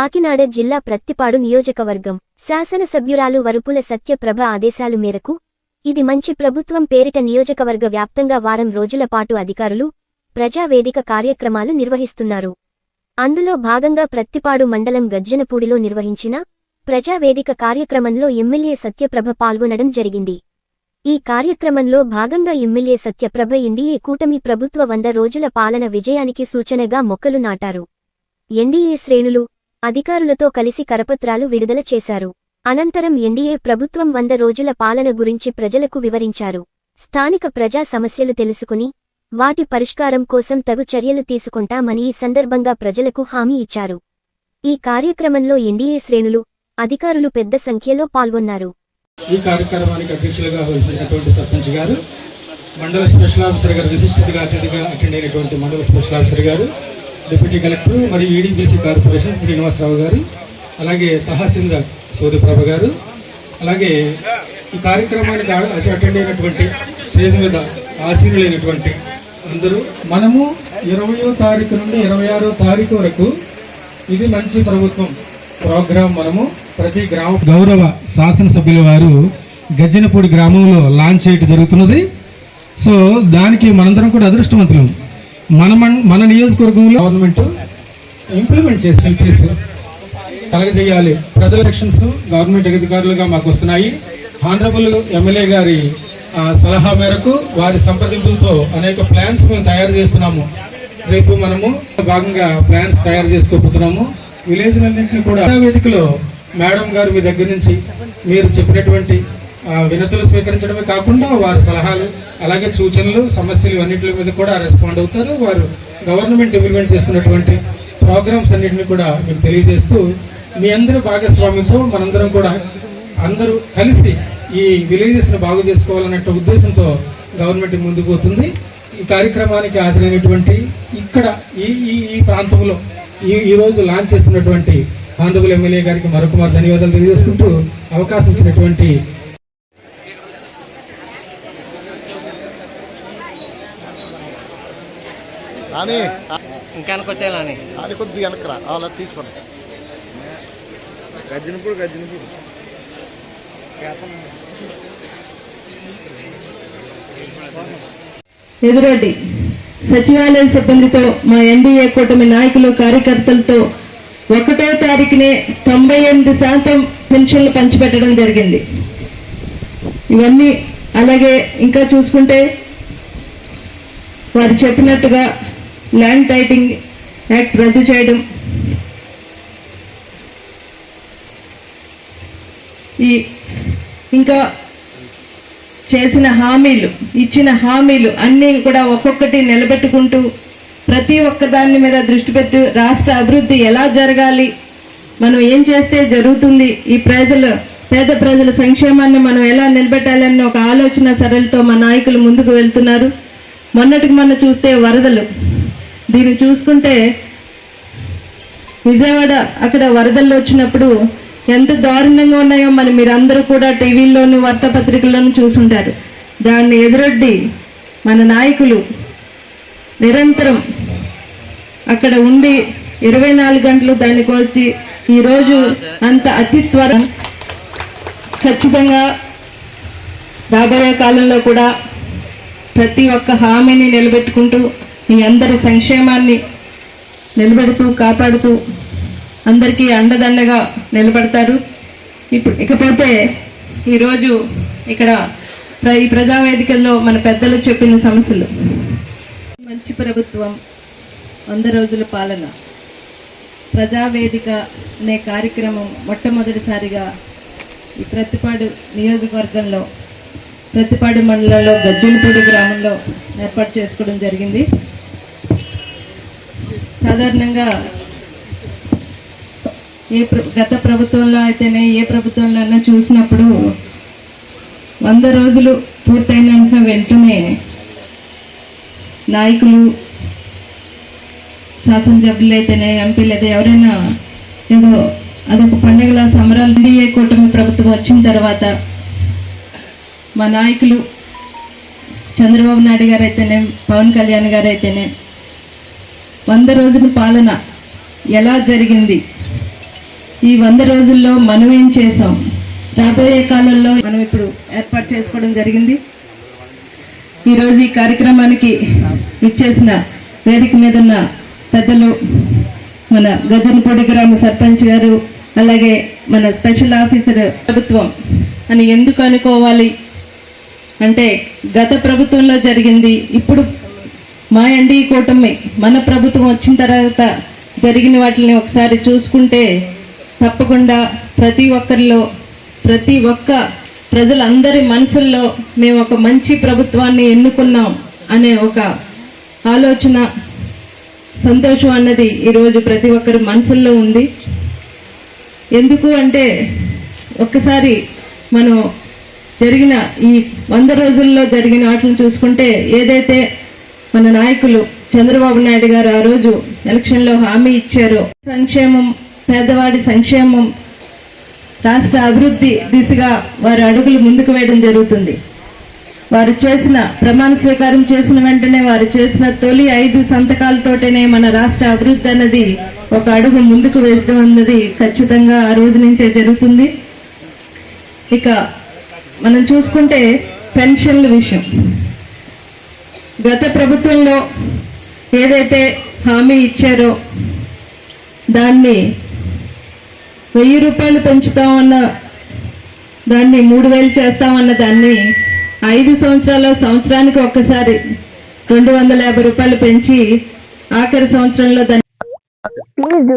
కాకినాడ జిల్లా ప్రత్తిపాడు నియోజకవర్గం శాసనసభ్యురాలు వరుపుల సత్యప్రభ ఆదేశాలు మేరకు ఇది మంచి ప్రభుత్వం పేరిట నియోజకవర్గ వ్యాప్తంగా వారం రోజుల పాటు అధికారులు ప్రజావేదిక కార్యక్రమాలు నిర్వహిస్తున్నారు. అందులో భాగంగా ప్రత్తిపాడు మండలం గజ్జనపూడిలో నిర్వహించిన ప్రజావేదిక కార్యక్రమంలో ఎమ్మెల్యే సత్యప్రభ పాల్గొనడం జరిగింది. ఈ కార్యక్రమంలో భాగంగా ఎమ్మెల్యే సత్యప్రభ ఎన్డీఏ కూటమి ప్రభుత్వ వంద రోజుల పాలన విజయానికి సూచనగా మొక్కలు నాటారు. ఎన్డీఏ శ్రేణులు అధికారులతో కలిసి కరపత్రాలు విడుదల చేశారు. అనంతరం ఎన్డీఏ ప్రభుత్వం వంద రోజుల పాలన గురించి ప్రజలకు వివరించారు. స్థానిక ప్రజా సమస్యలు తెలుసుకుని వాటి పరిష్కారం కోసం తగు చర్యలు తీసుకుంటామని ఈ సందర్భంగా ప్రజలకు హామీ ఇచ్చారు. ఈ కార్యక్రమంలో ఎన్డీఏ శ్రేణులు అధికారులు పెద్ద సంఖ్యలో పాల్గొన్నారు. ఈ కార్యక్రమానికి అధ్యక్షులుగా వహించినటువంటి సర్పంచ్ గారు మండల స్పెషల్ ఆఫీసర్ గారు విశిష్టతగా అతిథిగా అటెండ్ అయినటువంటి మండల స్పెషల్ ఆఫీసర్ గారు డిప్యూటీ కలెక్టర్ మరియు ఈడీబీసీ కార్పొరేషన్ శ్రీనివాసరావు గారు అలాగే తహసీల్దార్ సూర్యప్రభ గారు అలాగే ఈ కార్యక్రమానికి అటెండ్ అయినటువంటి స్టేజ్ మీద ఆశీనులైనటువంటి అందరూ. మనము ఇరవయో తారీఖు నుండి ఇరవై ఆరో తారీఖు వరకు ఇది మంచి ప్రభుత్వం ప్రోగ్రాం మనము. ప్రతి గ్రామ గౌరవ శాసనసభ్యుల వారు గజ్జనపూడి గ్రామంలో లాంచ్ చేయటం జరుగుతున్నది. సో దానికి మనందరం కూడా అదృష్టవంతులం. మన మన నియోజకవర్గంలో గవర్నమెంట్ ఇంప్లిమెంట్ చేసి సెంట్రీస్ కలగజేయాలి. ప్రజల ఎలక్షన్స్ గవర్నమెంట్ అధికారులుగా మాకు వస్తున్నాయి. హానరబుల్ ఎమ్మెల్యే గారి సలహా మేరకు వారి సంప్రదింపులతో అనేక ప్లాన్స్ మేము తయారు చేస్తున్నాము. రేపు మనము భాగంగా ప్లాన్స్ తయారు చేసుకోబోతున్నాము. విలేజ్లన్నింటినీ కూడా వేదికలో మేడం గారు మీ దగ్గర నుంచి మీరు చెప్పినటువంటి వినతులు స్వీకరించడమే కాకుండా వారి సలహాలు అలాగే సూచనలు సమస్యలు అన్నింటి మీద కూడా రెస్పాండ్ అవుతారు. వారు గవర్నమెంట్ ఇంప్లిమెంట్ చేస్తున్నటువంటి ప్రోగ్రామ్స్ అన్నింటినీ కూడా మీకు తెలియజేస్తూ మీ అందరి భాగస్వామ్యంతో మనందరం కూడా అందరూ కలిసి ఈ విలేజెస్ను బాగు చేసుకోవాలన్నట్టు ఉద్దేశంతో గవర్నమెంట్ ముందుకు పోతుంది. ఈ కార్యక్రమానికి హాజరైనటువంటి ఇక్కడ ఈ ఈ ఈ ప్రాంతంలో ఈ ఈ రోజు లాంచ్ చేస్తున్నటువంటి ఆంధ్రబుల్ ఎమ్మెల్యే గారికి మరొక మారు ధన్యవాదాలు తెలియజేసుకుంటూ అవకాశం ఇచ్చినటువంటి అని ఇంకా వెనకొచ్చేయాలని అది కొద్ది వెనకరా అలా తీసుకోండి. గజ్జినప్పుడు గజ్జినప్పుడు ఎదురొడ్డి సచివాలయ సిబ్బందితో మా ఎన్డీఏ కూటమి నాయకులు కార్యకర్తలతో ఒకటో తారీఖునే తొంభై ఎనిమిది శాతం పెన్షన్లు పంచిపెట్టడం జరిగింది. ఇవన్నీ అలాగే ఇంకా చూసుకుంటే వారు చెప్పినట్టుగా ల్యాండ్ టైటింగ్ యాక్ట్ రద్దు చేయడం. ఈ ఇంకా చేసిన హామీలు ఇచ్చిన హామీలు అన్నీ కూడా ఒక్కొక్కటి నిలబెట్టుకుంటూ ప్రతి ఒక్క దాని మీద దృష్టి పెట్టి రాష్ట్ర అభివృద్ధి ఎలా జరగాలి మనం ఏం చేస్తే జరుగుతుంది ఈ ప్రజలు పేద ప్రజల సంక్షేమాన్ని మనం ఎలా నిలబెట్టాలని ఒక ఆలోచన సరళితో మా నాయకులు ముందుకు వెళ్తున్నారు. మొన్నటికి మొన్న చూస్తే వరదలు. దీన్ని చూసుకుంటే విజయవాడ అక్కడ వరదల్లో వచ్చినప్పుడు ఎంత దారుణంగా ఉన్నాయో మరి మీరందరూ కూడా టీవీల్లోని వార్తాపత్రికల్లోనూ చూసుంటారు. దాన్ని ఎదురొడ్డి మన నాయకులు నిరంతరం అక్కడ ఉండి ఇరవై నాలుగు గంటలు దాన్ని కోల్చి ఈరోజు అంత అతి త్వర ఖచ్చితంగా రాబోయే కాలంలో కూడా ప్రతి ఒక్క హామీని నిలబెట్టుకుంటూ మీ అందరి సంక్షేమాన్ని నిలబెడుతూ కాపాడుతూ అందరికీ అండదండగా నిలబడతారు. ఇప్పుడు ఇకపోతే ఈరోజు ఇక్కడ ప్ర- ఈ ప్రజావేదికల్లో మన పెద్దలు చెప్పిన సమస్యలు. మంచి ప్రభుత్వం వంద రోజుల పాలన. ప్రజావేదిక అనే కార్యక్రమం మొట్టమొదటిసారిగా ఈ ప్రతిపాడు నియోజకవర్గంలో ప్రతిపాడు మండలంలో గజ్జలపూడి గ్రామంలో ఏర్పాటు చేసుకోవడం జరిగింది. సాధారణంగా ఏ గత ప్రభుత్వంలో అయితేనే ఏ ప్రభుత్వంలో అయినా చూసినప్పుడు వంద రోజులు పూర్తయిన వెంటనే నాయకులు శాసనసభ్యులు అయితేనే ఎంపీలు అయితే ఎవరైనా ఏదో అదొక పండుగల సంబరాలు ఎన్డీఏ కూటమి ప్రభుత్వం వచ్చిన తర్వాత మా నాయకులు చంద్రబాబు నాయుడు గారు అయితేనే పవన్ కళ్యాణ్ గారు అయితేనే వంద రోజుల పాలన ఎలా జరిగింది? ఈ వంద రోజుల్లో మనం ఏం చేసాం రాబోయే కాలంలో మనం ఇప్పుడు ఏర్పాటు చేసుకోవడం జరిగింది. ఈరోజు ఈ కార్యక్రమానికి ఇచ్చేసిన వేదిక మీద ఉన్న పెద్దలు మన గజనపూడి గ్రామ సర్పంచ్ గారు అలాగే మన స్పెషల్ ఆఫీసర్ ప్రభుత్వం అని ఎందుకు అనుకోవాలి? అంటే గత ప్రభుత్వంలో జరిగింది ఇప్పుడు మా ఎన్డీ కూటమి మన ప్రభుత్వం వచ్చిన తర్వాత జరిగిన వాటిని ఒకసారి చూసుకుంటే తప్పకుండా ప్రతి ఒక్కరిలో ప్రతి ఒక్క ప్రజలందరి మనసుల్లో మేము ఒక మంచి ప్రభుత్వాన్ని ఎన్నుకున్నాం అనే ఒక ఆలోచన సంతోషం అన్నది ఈరోజు ప్రతి ఒక్కరి మనసుల్లో ఉంది. ఎందుకు అంటే ఒక్కసారి మనం జరిగిన ఈ వంద రోజుల్లో జరిగిన వాటిని చూసుకుంటే ఏదైతే మన నాయకులు చంద్రబాబు నాయుడు గారు ఆ రోజు ఎలక్షన్లో హామీ ఇచ్చారు. సంక్షేమం పేదవాడి సంక్షేమం రాష్ట్ర అభివృద్ధి దిశగా వారు అడుగులు ముందుకు వేయడం జరుగుతుంది. వారు చేసిన ప్రమాణ స్వీకారం చేసిన వెంటనే వారు చేసిన తొలి ఐదు సంతకాలతోటనే మన రాష్ట్ర అభివృద్ధి అన్నది ఒక అడుగు ముందుకు వేసడం అన్నది ఖచ్చితంగా ఆ రోజు నుంచే జరుగుతుంది. ఇక మనం చూసుకుంటే పెన్షన్ల విషయం. గత ప్రభుత్వంలో ఏదైతే హామీ ఇచ్చారో దాన్ని వెయ్యి రూపాయలు పెంచుతామన్న దాన్ని మూడు వేలు చేస్తామన్న దాన్ని ఐదు సంవత్సరాల సంవత్సరానికి ఒక్కసారి రెండు వందల యాభై రూపాయలు పెంచి ఆఖరి సంవత్సరంలో దాన్ని Please do.